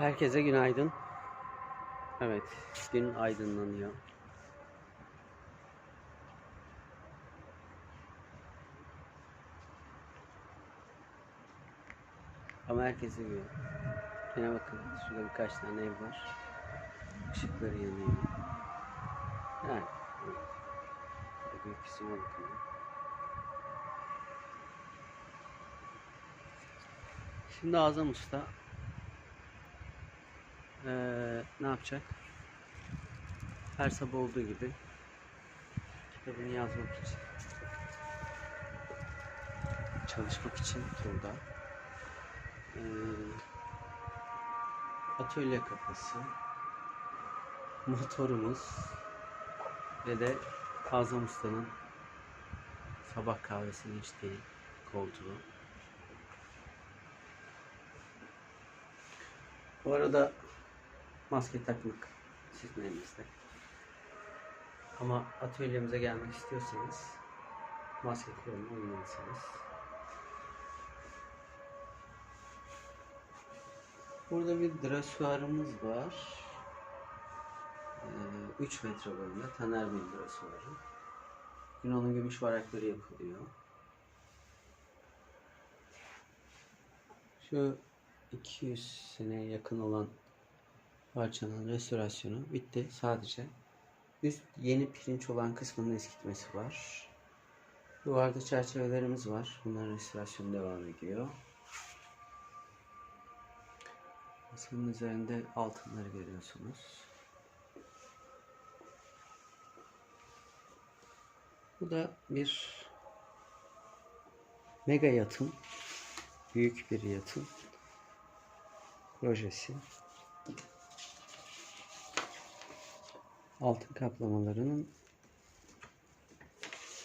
Herkese günaydın. Evet, gün aydınlanıyor. Ama herkese güzel. Yine bakın, şurada birkaç tane ev var. Işıkları yanıyor. Yani, evet. Büyük bakın. Şimdi Azam Usta eee, ne yapacak? Her sabah olduğu gibi kitabını yazmak için çalışmak için burada eee, atölye kafası motorumuz ve de Azam Usta'nın sabah kahvesini içtiği koltuğu Bu arada maske takmak sizin elinizde. Ama atölyemize gelmek istiyorsanız maske kuralına uymalısınız. Burada bir dresuarımız var. Ee, 3 metre boyunda Taner Bey dresuarı. Yine onun gümüş varakları yapılıyor. Şu 200 seneye yakın olan parçanın restorasyonu bitti sadece. Üst yeni pirinç olan kısmının eskitmesi var. Duvarda çerçevelerimiz var. Bunların restorasyonu devam ediyor. Masanın üzerinde altınları görüyorsunuz. Bu da bir mega yatın. Büyük bir yatın projesi. Altın kaplamalarının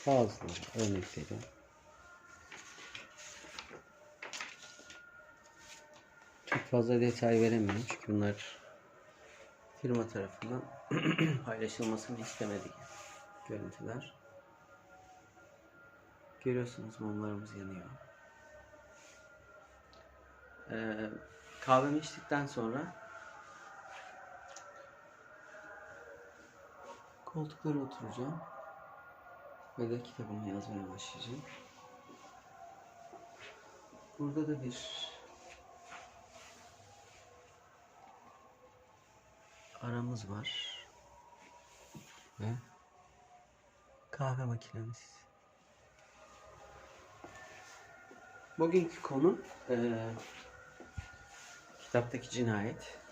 bazıları örnekleri. Çok fazla detay veremiyorum çünkü bunlar firma tarafından paylaşılmasını istemediği görüntüler. Görüyorsunuz mumlarımız yanıyor. Ee, kahvemi içtikten sonra koltuklara oturacağım ve de kitabımı yazmaya başlayacağım. Burada da bir aramız var ve kahve makinemiz. Bugünkü konu eee kitaptaki cinayet.